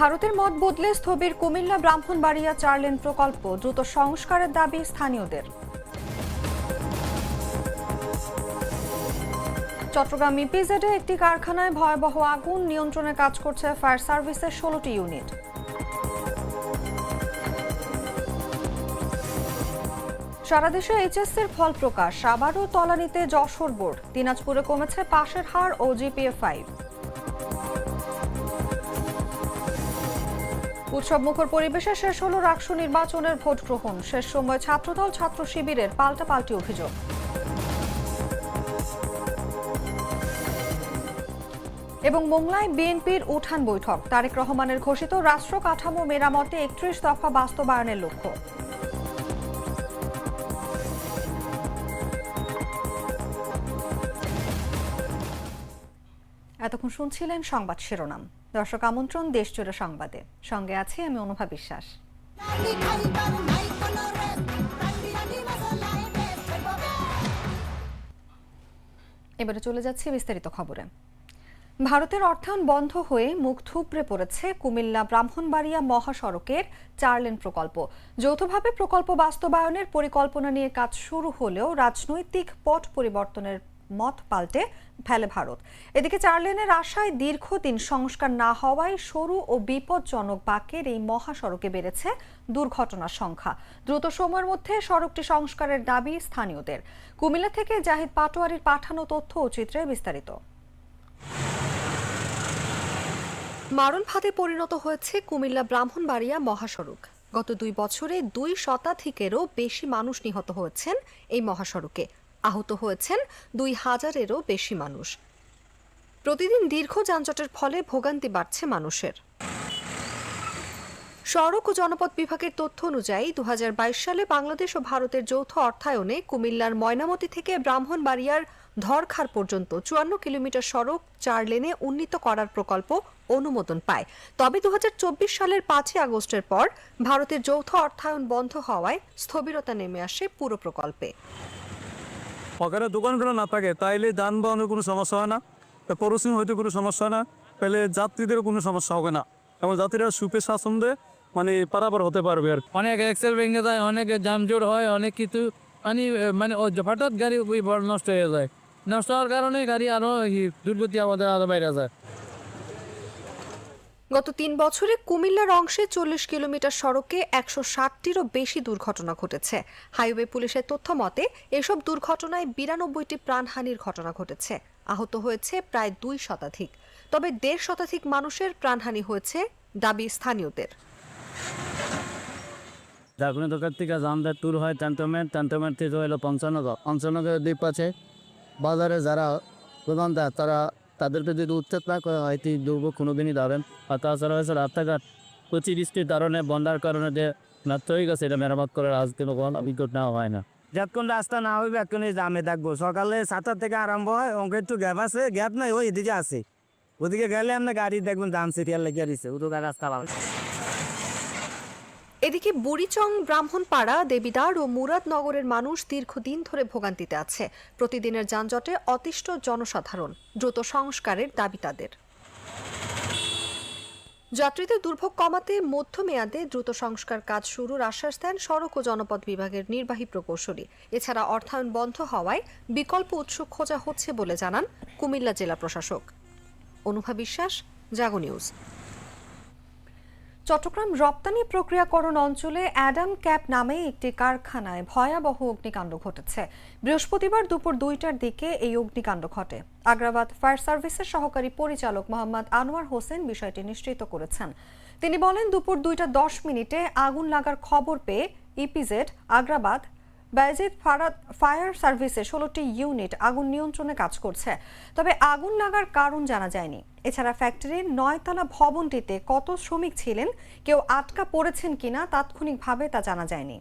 ভারতের মত বদলে স্থবির কুমিল্লা ব্রাহ্মণবাড়িয়া চার লেন প্রকল্প দ্রুত সংস্কারের দাবি স্থানীয়দের। চট্টগ্রাম ইপিজেডে একটি কারখানায় ভয়াবহ আগুন নিয়ন্ত্রণে কাজ করছে ফায়ার সার্ভিসের ষোলোটি ইউনিট। সারা দেশে এইচএসসির ফল প্রকাশ, আবারও তলানিতে যশোর বোর্ড। দিনাজপুরে কমেছে পাশের হার ও জিপিএ ফাইভ উৎসব মুখর পরিবেশে শেষ হলো রাকসু নির্বাচনের ভোট গ্রহণ। শেষ সময় ছাত্রদল ছাত্র শিবিরের পাল্টাপাল্টি অভিযোগ। এবং মোংলায় বিএনপির উঠান বৈঠক। তারেক রহমানের ঘোষিত রাষ্ট্র কাঠামো মেরামতে একত্রিশ দফা বাস্তবায়নের লক্ষ্য। এতক্ষণ শুনছিলেন সংবাদ শিরোনাম। দর্শক আমন্ত্রণ, দেশ জুড়ে সংবাদে। সঙ্গে আছি আমি অনুভা বিশ্বাস। এবারে চলে যাচ্ছে বিস্তারিত খবরে। ভারতের অর্থায়ন বন্ধ হয়ে মুখ থুবড়ে পড়েছে কুমিল্লা ব্রাহ্মণবাড়িয়া মহাসড়কের চার লেন প্রকল্প। যৌথভাবে প্রকল্প বাস্তবায়নের পরিকল্পনা নিয়ে কাজ শুরু হলেও রাজনৈতিক পট পরিবর্তনের মত পাল্টে ফেলে ভারত। এদিকে চার লেনের আশায় দীর্ঘদিন সংস্কার না হওয়ায় সরু ও বিপজ্জনক বাঁকের এই মহাসড়কে বেড়েছে দুর্ঘটনার সংখ্যা। দ্রুত সময়ের মধ্যে সড়কটি সংস্কারের দাবি স্থানীয়দের। কুমিল্লা থেকে জাহিদ পাটোয়ারির পাঠানো তথ্য ও চিত্রে বিস্তারিত। মারণ ফাঁদে পরিণত হয়েছে কুমিল্লা ব্রাহ্মণবাড়িয়া মহাসড়ক। গত দুই বছরে দুই শতাধিকেরও বেশি মানুষ নিহত হয়েছেন এই মহাসড়কে। আহত হয়েছেন দুই হাজারেরও বেশি মানুষ। প্রতিদিন দীর্ঘ যানজটের ফলে ভোগান্তি বাড়ছে মানুষের। সড়ক ও জনপদ বিভাগের তথ্য অনুযায়ী দু হাজার বাইশ সালে বাংলাদেশ ও ভারতের যৌথ অর্থায়নে কুমিল্লার ময়নামতি থেকে ব্রাহ্মণবাড়িয়ার ধরখার পর্যন্ত চুয়ান্ন কিলোমিটার সড়ক চার লেনে উন্নীত করার প্রকল্প অনুমোদন পায়। তবে দু হাজার চব্বিশ সালের পাঁচই আগস্টের পর ভারতের যৌথ অর্থায়ন বন্ধ হওয়ায় স্থবিরতা নেমে আসে পুরো প্রকল্পে। ওখানে দোকানগুলো না থাকে, তাইলে যানবাহনের কোনো সমস্যা হয় না। পরশিং হয়তো কোনো সমস্যা হয় না তাহলে যাত্রীদের কোনো সমস্যা হবে না। এবং যাত্রীরা সুপে স্বাচ্ছন্দ্যে মানে পারাপার হতে পারবে আর অনেক এক্সেল ভেঙে যায়, অনেক জামজোর হয়, অনেক কিছু মানে মানে হঠাৎ গাড়ি নষ্ট হয়ে যায়। নষ্ট হওয়ার কারণে গাড়ি আরও দুর্গতি আমাদের আরও বাইরে যায়। গত তিন বছরে কুমিল্লার অংশে চল্লিশ কিলোমিটার সড়কে একশো ষাটটিরও বেশি দুর্ঘটনা ঘটেছে। হাইওয়ে পুলিশের তথ্য মতে এসব দুর্ঘটনায় বিরানব্বইটি প্রাণহানির ঘটনা ঘটেছে। আহত হয়েছে প্রায় দুই শতাধিক। তবে দেড় শতাধিক মানুষের প্রাণহানি হয়েছে দাবি স্থানীয়দের। দোকান থেকে জামদার ট্যুর হয় ট্যান্টমেন্ট। ট্যান্টমেন্ট থেকে হলো পঞ্চানগর। দ্বীপ আছে বাজারে যারা দোকানদার, তারা তাদেরকে যদি উচ্ছেদ না করা হয়, তিনি দুর্ভোগ কোনোদিনই দাঁড়েন আর তাছাড়া হয়েছে রাস্তাঘাট। অতিবৃষ্টির কারণে, বন্যার কারণে যে নষ্ট হয়ে গেছে, এটা মেরামত করার আজ কোনো অভিজ্ঞতা নেওয়া হয় না। যতক্ষণ রাস্তা না হইবে এখন জামে থাকব। সকালে সাতটা থেকে আরম্ভ হয়, অঙ্ক একটু গ্যাপ আছে, গ্যাপ নাই, ওই এদিকে আছে। ওদিকে গেলে আমরা গাড়ি দেখবেন জাম সিরিয়াল লেগে দিচ্ছে ওদিকে রাস্তা ভালো। এদিকে বুড়িচং, ব্রাহ্মণপাড়া, দেবিদার ও মুরাদনগরের মানুষ দীর্ঘদিন ধরে ভোগান্তিতে আছে। প্রতিদিনের যানজটে অতিষ্ঠ জনসাধারণ, দ্রুত সংস্কারের দাবি তাদের। যাত্রীদের দুর্ভোগ কমাতে মধ্যমেয়াদে দ্রুত সংস্কার কাজ শুরুর আশ্বাস দেন সড়ক ও জনপদ বিভাগের নির্বাহী প্রকৌশলী। এছাড়া অর্থায়ন বন্ধ হওয়ায় বিকল্প উৎস খোঁজা হচ্ছে বলে জানান কুমিল্লা জেলা প্রশাসক। অনুভা বিশ্বাস, জাগো নিউজ। চট্টগ্রাম রপ্তানি প্রক্রিয়াকরণ অঞ্চলে অ্যাডাম ক্যাপ নামে একটি কারখানায় ভয়াবহ অগ্নিকাণ্ড ঘটেছে। বৃহস্পতিবার দুপুর দুইটার দিকে এই অগ্নিকাণ্ড ঘটে। আগ্রাবাদ ফায়ার সার্ভিসের সহকারী পরিচালক মোহাম্মদ আনোয়ার হোসেন বিষয়টি নিশ্চিত করেছেন। তিনি বলেন, দুপুর দুইটা দশ মিনিটে আগুন লাগার খবর পেয়ে ইপিজেড, আগ্রাবাদ বাইজিদ ফারাদ ফায়ার সার্ভিসে ষোলোটি ইউনিট আগুন নিয়ন্ত্রণে কাজ করছে। তবে আগুন লাগার কারণ জানা যায়নি। এছাড়া ফ্যাক্টরির নয়তলা ভবনটিতে কত শ্রমিক ছিলেন, কেউ আটকা পড়েছেন কিনা তাৎক্ষণিকভাবে তা জানা যায়নি।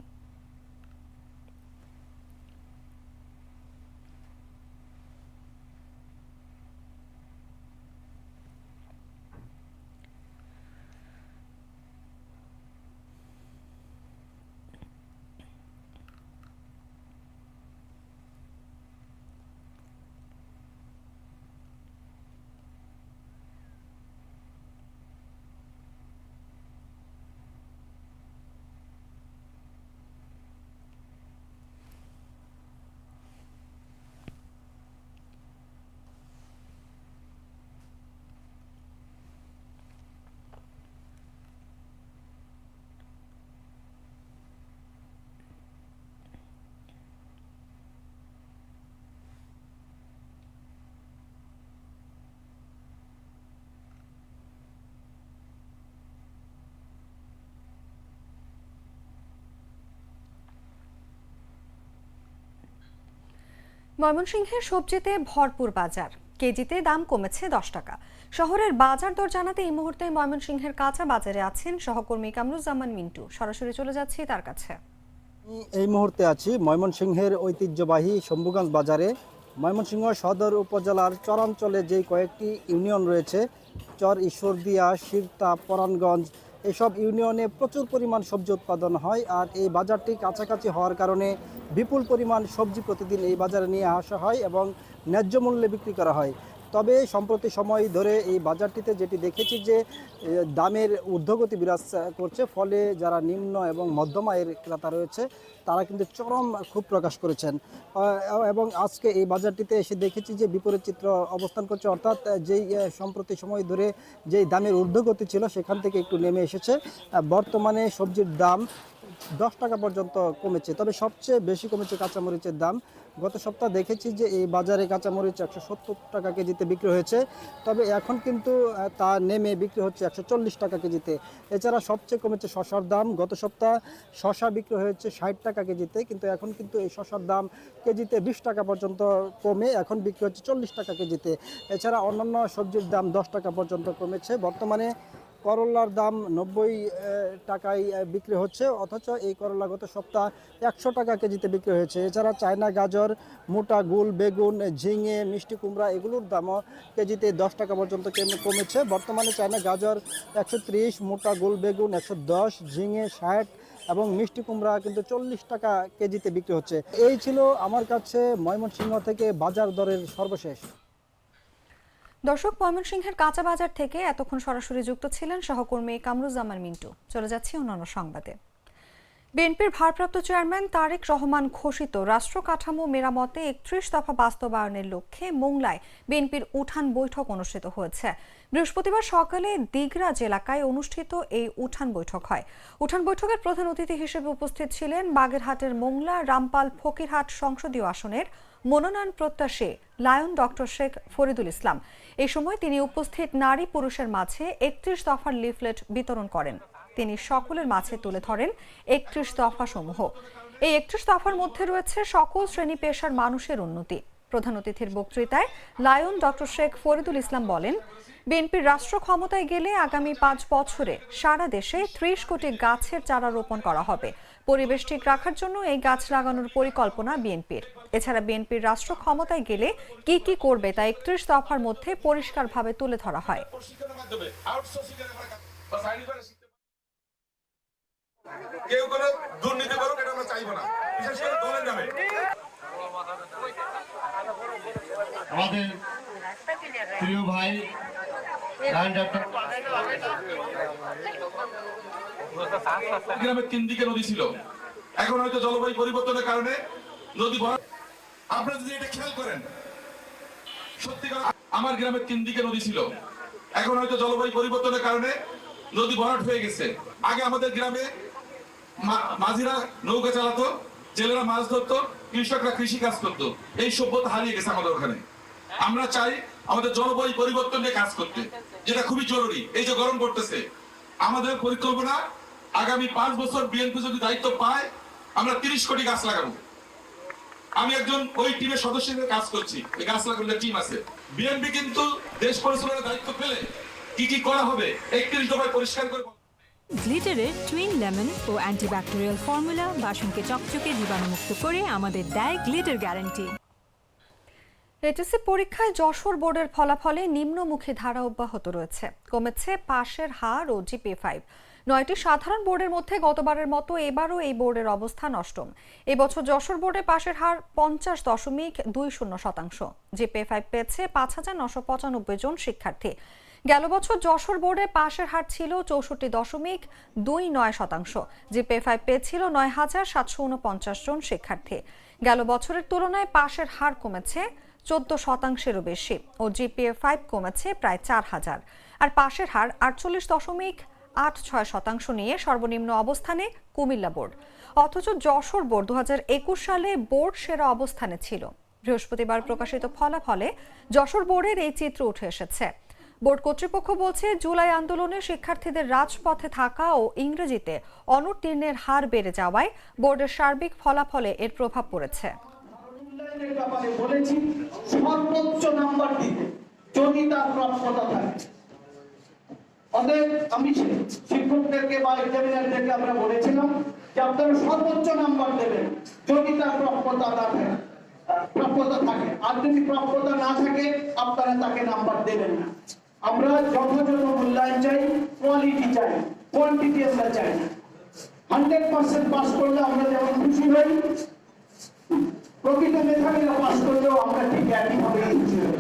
ময়মনসিংহের সবজিতে ভরপুর বাজার। কেজিতে দাম কমেছে দশ টাকা। শহরের বাজার দর জানাতে এই মুহূর্তে ময়মনসিংহের কাঁচা বাজারে আছেন সহকর্মী কামরুজ্জামান মিন্টু। সরাসরি চলে যাচ্ছি তার কাছে। এই মুহূর্তে আছি ময়মনসিংহের ঐতিহ্যবাহী শম্ভুগঞ্জ বাজারে। ময়মনসিংহ সদর উপজেলার চরাঞ্চলে যে কয়েকটি ইউনিয়ন রয়েছে, চর, ঈশ্বরদিয়া, শিরতা পরাণগঞ্জ এসব ইউনিয়নে প্রচুর পরিমাণ সবজি উৎপাদন হয় আর এই বাজারটি কাছাকাছি হওয়ার কারণে বিপুল পরিমাণ সবজি প্রতিদিন এই বাজারে নিয়ে আসা হয় এবং ন্যায্য মূল্যে বিক্রি করা হয়। তবে সম্প্রতি সময় ধরে এই বাজারটিতে যেটি দেখেছি যে দামের ঊর্ধ্বগতি বিরাজ করছে, ফলে যারা নিম্ন এবং মধ্যম আয়ের ক্রেতা রয়েছে, তারা কিন্তু চরম খুব প্রকাশ করেছেন। এবং আজকে এই বাজারটিতে এসে দেখেছি যে, বিপরীত চিত্র অবস্থান করছে, অর্থাৎ যেই সম্প্রতি সময় ধরে যেই দামের ঊর্ধ্বগতি ছিল, সেখান থেকে একটু নেমে এসেছে। বর্তমানে সবজির দাম দশ টাকা পর্যন্ত কমেছে, তবে সবচেয়ে বেশি কমেছে কাঁচামরিচের দাম। গত সপ্তাহ দেখেছি যে এই বাজারে কাঁচামরিচ একশো সত্তর টাকা কেজিতে বিক্রি হয়েছে। তবে এখন কিন্তু তা নেমে বিক্রি হচ্ছে একশো চল্লিশ টাকা কেজিতে। এছাড়া সবচেয়ে কমেছে শশার দাম। গত সপ্তাহ শশা বিক্রি হয়েছে ষাট টাকা কেজিতে, কিন্তু এখন কিন্তু এই শশার দাম কেজিতে বিশ টাকা পর্যন্ত কমে, এখন বিক্রি হচ্ছে চল্লিশ টাকা কেজিতে। এছাড়া অন্যান্য সবজির দাম দশ টাকা পর্যন্ত কমেছে। বর্তমানে করলার দাম নব্বই টাকায় বিক্রি হচ্ছে। অথচ এই করলা গত সপ্তাহ একশো টাকা কেজিতে বিক্রি হয়েছে। এছাড়া চায়না গাজর, মোটা গুল, বেগুন, ঝিঙে, মিষ্টি কুমড়া এগুলোর দামও কেজিতে দশ টাকা পর্যন্ত কেম- কমেছে। বর্তমানে চায়না গাজর একশো ত্রিশ, মোটা গুল, বেগুন একশো দশ, ঝিঙে ষাট এবং মিষ্টি কুমড়া কিন্তু চল্লিশ টাকা কেজিতে বিক্রি হচ্ছে। এই ছিল আমার কাছে ময়মনসিংহ থেকে বাজার দরের সর্বশেষ। দর্শক, ময়মনসিংহের কাঁচা বাজার থেকে এতক্ষণ সরাসরি যুক্ত ছিলেন সহকর্মী কামরুজ্জামান মিন্টু। চলে যাচ্ছি অন্যান্য সংবাদে। বিএনপির ভারপ্রাপ্ত চেয়ারম্যান তারেক রহমান ঘোষিত রাষ্ট্র কাঠামো মেরামতে একত্রিশ দফা বাস্তবায়নের লক্ষ্যে মোংলায় বিএনপির উঠান বৈঠক অনুষ্ঠিত হয়েছে। বৃহস্পতিবার সকালে দিগরাজ এলাকায় অনুষ্ঠিত এই উঠান বৈঠক হয়। উঠান বৈঠকের প্রধান অতিথি হিসেবে উপস্থিত ছিলেন বাগেরহাটের মোংলা, রামপাল, ফকিরহাট সংসদীয় আসনের মনোনয়ন প্রত্যাশী লায়ন ডক্টর শেখ ফরিদুল ইসলাম। এই সময় তিনি উপস্থিত নারী পুরুষের মাঝে একত্রিশ দফার লিফলেট বিতরণ করেন। তিনি সকলের মাঝে তুলে ধরেন একত্রিশ দফা সমূহ এই একত্রিশ দফার মধ্যে রয়েছে সকল শ্রেণি পেশার মানুষের উন্নতি। প্রধান অতিথির বক্তৃতায় লায়ন ডক্টর শেখ ফরিদুল ইসলাম বলেন, বিএনপির রাষ্ট্র ক্ষমতায় গেলে আগামী পাঁচ বছরে সারা দেশে ত্রিশ কোটি গাছের চারা রোপণ করা হবে। পরিবেশ ঠিক রাখার জন্য এই গাছ লাগানোর পরিকল্পনা বিএনপির। এছাড়া বিএনপির রাষ্ট্র ক্ষমতায় গেলে কি কি করবে তা একত্রিশ দফার মধ্যে পরিষ্কারভাবে তুলে ধরা হয়। প্রশিক্ষণের মাধ্যমে আউটসোর্সিং এর আমরা কাজ- বা চাকরি করে শিখতে পারি। কেউ কোনো দুর্নীতি করুক এটা আমরা চাইব না। বিশেষ করে দলের নামে। আমাদের প্রিয় ভাই লায়ন ডক্টর গ্রামে তিন দিকে নদী ছিল। এখন হয়তো জলবায়ু পরিবর্তনের কারণে নদী আপনারা যদি এটা খেয়াল করেন আমার গ্রামে তিন দিকে নদী ছিল। এখন হয়তো জলবায়ু পরিবর্তনের কারণে নদী ভরাট হয়ে গেছে। আগে আমাদের গ্রামে মাঝিরা নৌকা চালাতো, জেলেরা মাছ ধরতো, কৃষকরা কৃষি কাজ করতো। এই সভ্যতা হারিয়ে গেছে আমাদের ওখানে। আমরা চাই আমাদের জলবায়ু পরিবর্তন নিয়ে কাজ করতে, যেটা খুবই জরুরি। এই যে গরম পড়তেছে, আমাদের পরিকল্পনা আগামী পাঁচ বছর বিএনপি যদি দায়িত্ব পায় আমরা তিরিশ কোটি গাছ লাগাবো। আমি একজন ওই টিমের সদস্য হিসেবে কাজ করছি। এই গাছ লাগানোর টিম আছে। বিএনপি কিন্তু দেশ পরিচালনার দায়িত্ব পেলে কি কি করা হবে একত্রিশ দফায় পরিষ্কার করে গ্লিটারের টুইন লেমন ও অ্যান্টিব্যাকটেরিয়াল ফর্মুলা বাসনকে চকচকে জীবাণুমুক্ত করে আমাদের দেয় গ্লিটার গ্যারান্টি এইচএসসি পরীক্ষায় যশোর বোর্ডের ফলাফলে নিম্নমুখী ধারা অব্যাহত রয়েছে। কমেছে পাশের হার ও জিপি ফাইভ নয়টি সাধারণ বোর্ডের মধ্যে গতবারের মতো এবারও এই বোর্ডের অবস্থান অষ্টম। এবছর যশোর বোর্ডে পাশের হার পঞ্চাশ দশমিক দুই শূন্য শতাংশ। জিপি ফাইভ পেয়েছে পাঁচ হাজার নশো পঁচানব্বই জন শিক্ষার্থী। গেল বছর যশোর বোর্ডে পাশের হার ছিল চৌষট্টি দশমিক দুই নয় শতাংশ। জিপে ফাইভ পেয়েছিল নয় হাজার সাতশো উনপঞ্চাশ জন শিক্ষার্থী। গেল বছরের তুলনায় পাশের হার কমেছে চোদ্দ শতাংশেরও বেশি ও জিপিএ ফাইভ কমেছে প্রায় চার হাজার। আর পাশের হার আটচল্লিশ দশমিক আট ছয় শতাংশ নিয়ে সর্বনিম্ন অবস্থানে কুমিল্লা বোর্ড। অথচ যশোর বোর্ড দুহাজার একুশ সালে বোর্ড সেরা অবস্থানে ছিল। বৃহস্পতিবার প্রকাশিত ফলাফলে যশোর বোর্ডের এই চিত্র উঠে এসেছে। বোর্ড কর্তৃপক্ষ বলছে, জুলাই আন্দোলনে শিক্ষার্থীদের রাজপথে থাকা ও ইংরেজিতে অনুত্তীর্ণের হার বেড়ে যাওয়ায় বোর্ডের সার্বিক ফলাফলে এর প্রভাব পড়েছে। সর্বোচ্চ নাম্বার দিতে যদি তার প্রাপ্যতা থাকে অতএব আমি শিক্ষকদেরকে বা এক্সামিনারদেরকে আমরা বলেছিলাম যে আপনারা সর্বোচ্চ নাম্বার দেবেন যদি তার প্রাপ্যতা না থাকে প্রাপ্যতা থাকে। আর যদি প্রাপ্যতা না থাকে, আপনারা তাকে নাম্বার দেবেন না। আমরা যথাযথ মূল্যায়ন চাই কোয়ালিটি চাই কোয়ান্টিটি আমরা চাই। হান্ড্রেড পার্সেন্ট পাস করলে আমরা যেমন খুশি হই, প্রকৃত মেধাবীরা পাস করলেও আমরা ঠিক একইভাবে খুশি হই।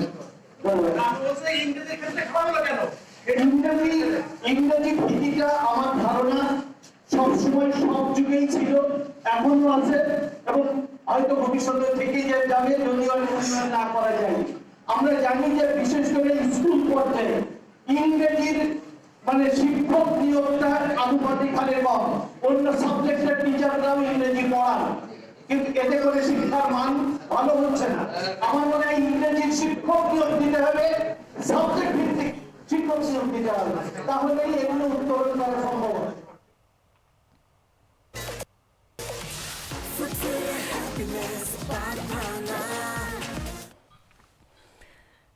ভীতিটা আমার ধারণা সবসময় সব যুগেই ছিল এখনও আছে এবং হয়তো ভবিষ্যতে থেকেই যে না করা যায় আমরা জানি যে বিশেষ করে স্কুল পর্যায়ে ইংরেজির মানে শিক্ষক নিয়োগটা আনুপাতিক হারে কম। অন্য সাবজেক্টের টিচাররাও ইংরেজি পড়ান। কিন্তু এতে করে শিক্ষার মান ভালো হচ্ছে না। আমার মনে হয় ইংরেজির শিক্ষক নিয়োগ দিতে হবে সাবজেক্ট ভিত্তিক শিক্ষক নিয়োগ দিতে হবে তাহলেই এগুলো সম্ভব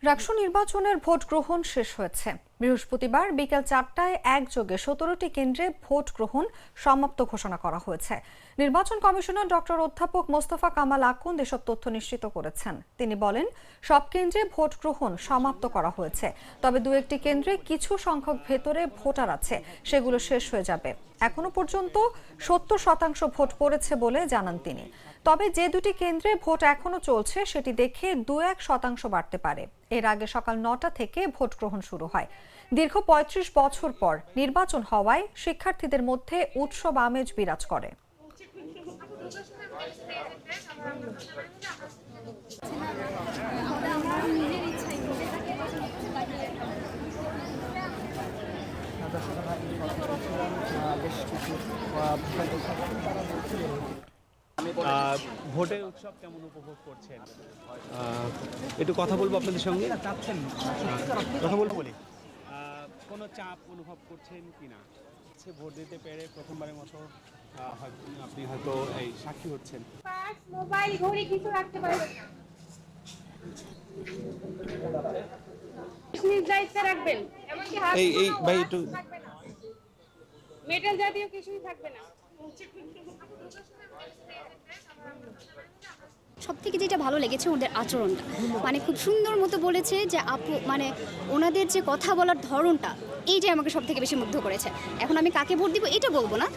রাকসু নির্বাচনের ভোট গ্রহণ শেষ হয়েছে। বৃহস্পতিবার বিকেল চারটায় একযোগে সতেরোটি কেন্দ্রে ভোট গ্রহণ সমাপ্ত ঘোষণা করা হয়েছে। নির্বাচন কমিশনার ডক্টর অধ্যাপক মোস্তফা কামাল আকুন্দ এসব তথ্য নিশ্চিত করেছেন। তিনি বলেন, সব কেন্দ্রে ভোট গ্রহণ সমাপ্ত করা হয়েছে, তবে দু একটি কেন্দ্রে কিছু সংখ্যক ভেতরে ভোটার আছে, সেগুলো শেষ হয়ে যাবে। এখনও পর্যন্ত সত্তর শতাংশ ভোট পড়েছে বলে জানান তিনি। তবে যে দুটি কেন্দ্রে ভোট এখনও চলছে, সেটি দেখে দু এক শতাংশ বাড়তে পারে। এর আগে সকাল নটা থেকে ভোট গ্রহণ শুরু হয়। দীর্ঘ ৩৫ বছর পর নির্বাচন হওয়ায় শিক্ষার্থীদের মধ্যে উৎসব আমেজ বিরাজ করে। ভোটের উৎসব কেমন উপভোগ করছেন? একটু কথা বলব আপনাদের সঙ্গে? কথা বলব বলি? কোনো চাপ অনুভব করছেন কিনা? সে ভোট দিতে পেরে প্রথমবারের মতো আপনি হয়তো এই সাক্ষী হচ্ছেন। মোবাইল ঘড়ি কিছু রাখতে পারবেন না। রাখবেন এমনকি এই- এই ভাই একটু- মেটাল জাতীয় কিছুই থাকবে না। সব থেকে যেটা ভালো লেগেছে ওদের আচরণটা। মানে খুব সুন্দর মতো বলেছে যে, আপু মানে ওনাদের যে কথা বলার ধরনটা, এইটাই আমাকে সব থেকে বেশি মুগ্ধ করেছে। এখন আমি কাকে ভোট দিব এটা বলব না।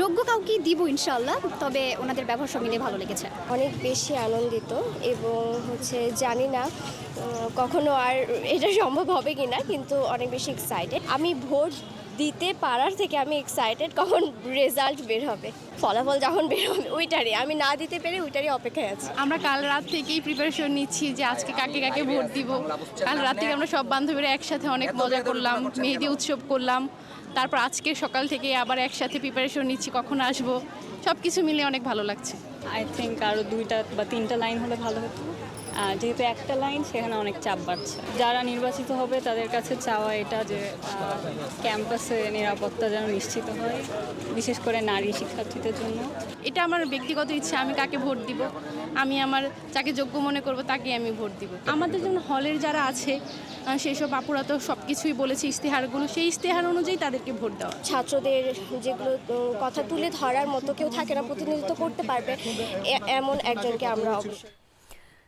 যোগ্য কাউকে দিব ইনশাল্লাহ তবে ওনাদের ব্যবহার সব মিলিয়ে ভালো লেগেছে। অনেক বেশি আনন্দিত এবং হচ্ছে জানি না কখনো আর এটা সম্ভব হবে কিনা, কিন্তু অনেক বেশি এক্সাইটেড আমি ভোট দিতে পারার থেকে আমি এক্সাইটেড কখন রেজাল্ট বের হবে। ফলাফল যখন বের হবে ওইটারই। আমি না দিতে পেরে ওইটারই অপেক্ষায় আছি। আমরা কাল রাত থেকেই প্রিপারেশন নিচ্ছি যে আজকে কাকে কাকে ভোট দিব। কাল রাত থেকে আমরা সব বান্ধবীরা একসাথে অনেক মজা করলাম মেহেদি উৎসব করলাম। তারপর আজকে সকাল থেকে আবার একসাথে প্রিপারেশন নিচ্ছি কখন আসব। সব কিছু মিলে অনেক ভালো লাগছে। আই থিঙ্ক আরও দুইটা বা তিনটা লাইন হলে ভালো হতো। যেহেতু একটা লাইন, সেখানে অনেক চাপ বাড়ছে। যারা নির্বাচিত হবে, তাদের কাছে চাওয়া এটা যে ক্যাম্পাসে নিরাপত্তা যেন নিশ্চিত হয়, বিশেষ করে নারী শিক্ষার্থীদের জন্য। এটা আমার ব্যক্তিগত ইচ্ছা, আমি কাকে ভোট দিব? আমি আমার যাকে যোগ্য মনে করব তাকে আমি ভোট দিব। আমাদের জন্য হলের যারা আছে সেই সব আপুরা তো সব কিছুই বলেছে, ইশতেহারগুলো, সেই ইশতেহার অনুযায়ী তাদেরকে ভোট দেওয়া। ছাত্রদের যেগুলো কথা তুলে ধরার মতো কেউ থাকে না, প্রতিনিধিত্ব করতে পারবে এমন একজনকে আমরা অবশ্যই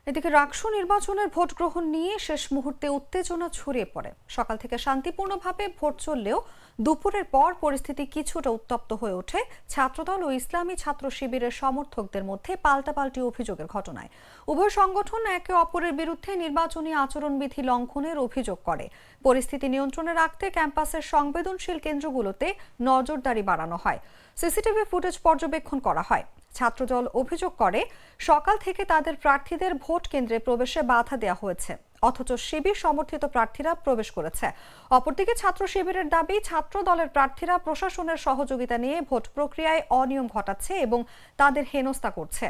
এদিকে রাকসু নির্বাচনের ভোট গ্রহণ নিয়ে শেষ মুহূর্তে উত্তেজনা ছড়িয়ে পড়ে। সকাল থেকে শান্তিপূর্ণভাবে ভোট চললেও দুপুরের পর পরিস্থিতি কিছুটা উত্তপ্ত হয়ে ওঠে। ছাত্রদল ও ইসলামী ছাত্র শিবিরের সমর্থকদের মধ্যে পাল্টাপাল্টি অভিযোগের ঘটনায়। উভয় সংগঠন একে অপরের বিরুদ্ধে নির্বাচনী আচরণবিধি লঙ্ঘনের অভিযোগ করে। পরিস্থিতি নিয়ন্ত্রণে রাখতে ক্যাম্পাসের সংবেদনশীল কেন্দ্রগুলোতে নজরদারি বাড়ানো হয়। সিসিটিভি ফুটেজ পর্যবেক্ষণ করা হয়। ছাত্রদল অভিযোগ করে, সকাল থেকে তাদের প্রার্থীদের ভোট কেন্দ্রে প্রবেশে বাধা দেওয়া হয়েছে। অথচ শিবির সমর্থিত প্রার্থীরা প্রবেশ করেছে। অপরদিকে ছাত্র শিবিরের দাবি ছাত্র দলের প্রার্থীরা প্রশাসনের সহযোগিতা নিয়ে ভোট প্রক্রিয়ায় অনিয়ম ঘটাচ্ছে এবং তাদের হেনস্থা করছে।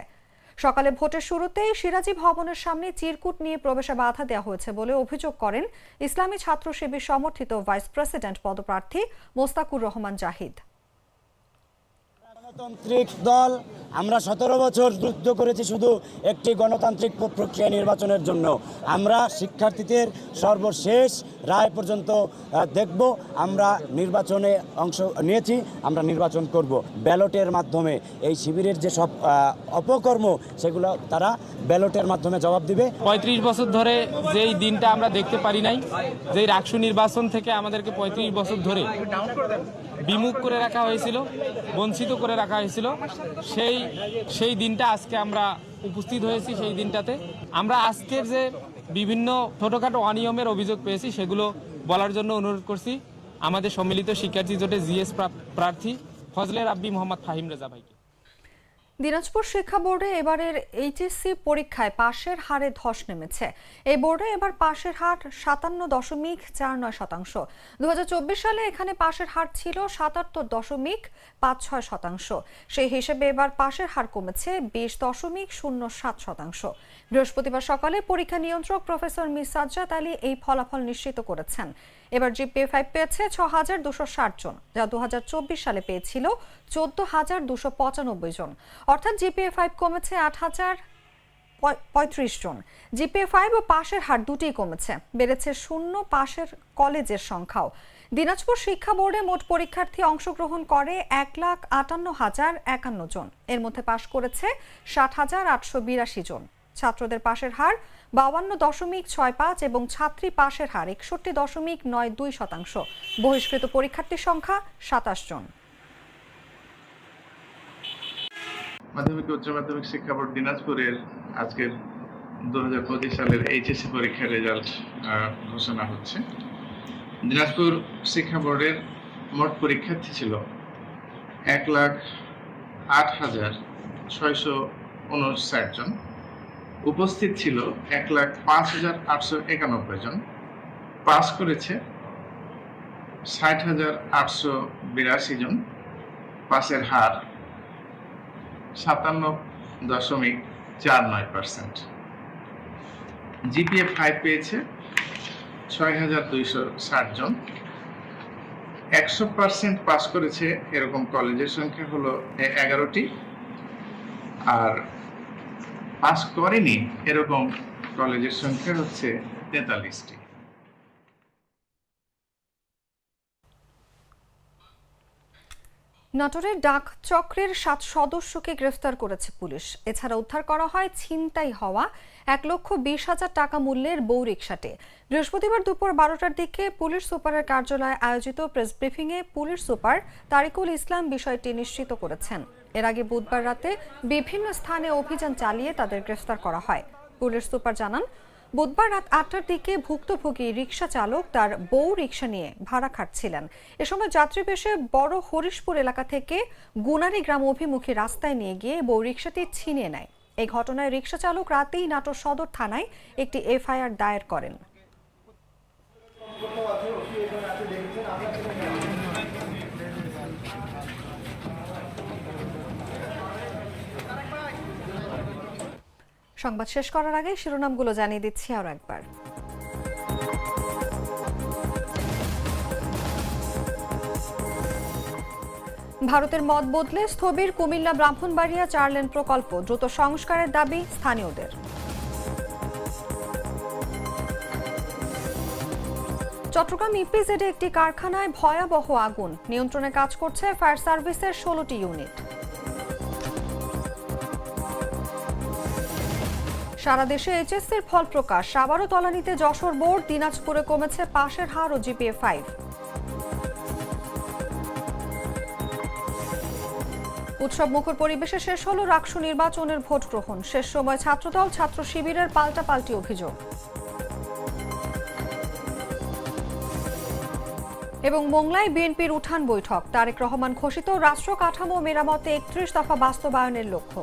সকালে ভোটের শুরুতেই সিরাজি ভবনের সামনে চিরকুট নিয়ে প্রবেশে বাধা দেওয়া হয়েছে বলে অভিযোগ করেন ইসলামী ছাত্র শিবির সমর্থিত ভাইস প্রেসিডেন্ট পদপ্রার্থী মোস্তাকুর রহমান জাহিদ। গণতান্ত্রিক দল, আমরা সতেরো বছর যুদ্ধ করেছি শুধু একটি গণতান্ত্রিক প্রক্রিয়া নির্বাচনের জন্য। আমরা শিক্ষার্থীদের সর্বশেষ রায় পর্যন্ত দেখব, আমরা নির্বাচনে অংশ নিয়েছি, আমরা নির্বাচন করব। ব্যালটের মাধ্যমে এই শিবিরের যে সব অপকর্ম, সেগুলো তারা ব্যালটের মাধ্যমে জবাব দিবে। পঁয়ত্রিশ বছর ধরে যেই দিনটা আমরা দেখতে পারি নাই, যেই রাকসু নির্বাচন থেকে আমাদেরকে পঁয়ত্রিশ বছর ধরে বিমুখ করে রাখা হয়েছিল, বঞ্চিত করে রাখা হয়েছিল। সেই সেই দিনটা আজকে আমরা উপস্থিত হয়েছি সেই দিনটাতে। আমরা আজকের যে বিভিন্ন ছোটোখাটো অনিয়মের অভিযোগ পেয়েছি, সেগুলো বলার জন্য অনুরোধ করছি। আমাদের সম্মিলিত শিক্ষার্থী জোটে জিএস প্রার্থী ফজলে আব্বি মোহাম্মদ ফাহিম রেজা ভাইকে। দিনাজপুর শিক্ষা বোর্ডে এবারের এইচএসসি পরীক্ষায় পাশের হারে ধস নেমেছে। এই বোর্ডে এবার পাশের হার সাতান্ন দশমিক চার নয় শতাংশ। দু হাজার চব্বিশ সালে এখানে পাশের হার ছিল সাতাত্তর দশমিক পাঁচ ছয় শতাংশ। সেই হিসেবে এবার পাশের হার কমেছে বিশ দশমিক শূন্য সাত শতাংশ। বৃহস্পতিবার সকালে পরীক্ষা নিয়ন্ত্রক প্রফেসর মিস আলী এই ফলাফল নিশ্চিত করেছেন। এবার জিপিএ ফাইভ পেয়েছে ছ হাজার দুশো ষাট জন, যা দুহাজার চব্বিশ সালে পেয়েছিল চোদ্দ হাজার দুশো পঁচানব্বই জন। অর্থাৎ জিপিএ ফাইভ কমেছে আট হাজার পঁয়ত্রিশ জন। জিপিএ ফাইভ ও পাশের হার দুটিই কমেছে, বেড়েছে শূন্য পাশের কলেজের সংখ্যাও। দিনাজপুর শিক্ষা বোর্ডে মোট পরীক্ষার্থী অংশগ্রহণ করে এক লাখ আটান্ন হাজার একান্ন জন এর মধ্যে পাশ করেছে ষাট হাজার আটশো বিরাশি জন ছাত্রদের পাশের হার বাউান্ন দশমিক ছয় পাঁচ এবং ছাত্রী পাশের হার একষট্টি দশমিক নয় দুই শতাংশ। বহিষ্কৃত পরীক্ষার্থীর সংখ্যা সাতাশ জন। মাধ্যমিক উচ্চ মাধ্যমিক শিক্ষা বোর্ড দিনাজপুরের আজকের দু সালের এইচএসসি পরীক্ষার রেজাল্ট ঘোষণা হচ্ছে। দিনাজপুর শিক্ষা বোর্ডের মোট পরীক্ষার্থী ছিল এক লাখ আট হাজার ছয়শো উনষাট জন। উপস্থিত ছিল এক লাখ পাঁচ হাজার আটশো একানব্বই জন। পাস করেছে ষাট হাজার আটশো বিরাশি জন। পাসের হার সাতান্ন দশমিক চার নয় পার্সেন্ট। জিপিএ ফাইভ পেয়েছে ছয় হাজার দুইশো ষাট জন। একশো পার্সেন্ট পাস করেছে এরকম কলেজের সংখ্যা হলো এগারোটি। আর পাস করেনি, এরকম কলেজের সংখ্যা হচ্ছে তেতাল্লিশটি। নাটোরের ডাক চক্রের সাত সদস্যকে গ্রেফতার করেছে পুলিশ। এছাড়া উদ্ধার করা হয় ছিনতাই হওয়া এক লক্ষ বিশ হাজার টাকা মূল্যের বউ রিক্সাটে বৃহস্পতিবার দুপুর বারোটার দিকে পুলিশ সুপারের কার্যালয়ে আয়োজিত প্রেস ব্রিফিংয়ে পুলিশ সুপার তারিকুল ইসলাম বিষয়টি নিশ্চিত করেছেন। এর আগে বুধবার রাতে বিভিন্ন স্থানে অভিযান চালিয়ে তাদের গ্রেফতার করা হয়। পুলিশ সুপার জানান, বুধবার রাত আটটার দিকে ভুক্তভোগী রিক্সা চালক তার বউ রিক্সা নিয়ে ভাড়া খাটছিলেন। এ সময় যাত্রী বেশে বড় হরিশপুর এলাকা থেকে গুনারি গ্রাম অভিমুখী রাস্তায় নিয়ে গিয়ে বউ রিক্সাটি ছিনিয়ে নেয়। এই ঘটনায় রিক্সা চালক রাতেই নাটোর সদর থানায় একটি এফআইআর দায়ের করেন। সংবাদ শেষ করার আগে শিরোনামগুলো জানিয়ে দিচ্ছি আরও একবার। ভারতের মত বদলে স্থবির কুমিল্লা ব্রাহ্মণবাড়িয়া চার লেন প্রকল্প, দ্রুত সংস্কারের দাবি স্থানীয়দের। চট্টগ্রাম ইপিজেডে একটি কারখানায় ভয়াবহ আগুন, নিয়ন্ত্রণে কাজ করছে ফায়ার সার্ভিসের ষোলোটি ইউনিট। সারা দেশে এইচএসসির ফল প্রকাশ। আবারও তলানিতে যশোর বোর্ড দিনাজপুরে কমেছে পাশের হার ও জিপিএ ফাইভ। উৎসব মুখর পরিবেশে শেষ হলো রাকসু নির্বাচনের ভোট গ্রহণ। শেষ সময় ছাত্রদল ছাত্র শিবিরের পাল্টাপাল্টি অভিযোগ। এবং মোংলায় বিএনপির উঠান বৈঠক। তারেক রহমান ঘোষিত রাষ্ট্র কাঠামো মেরামতে একত্রিশ দফা বাস্তবায়নের লক্ষ্য।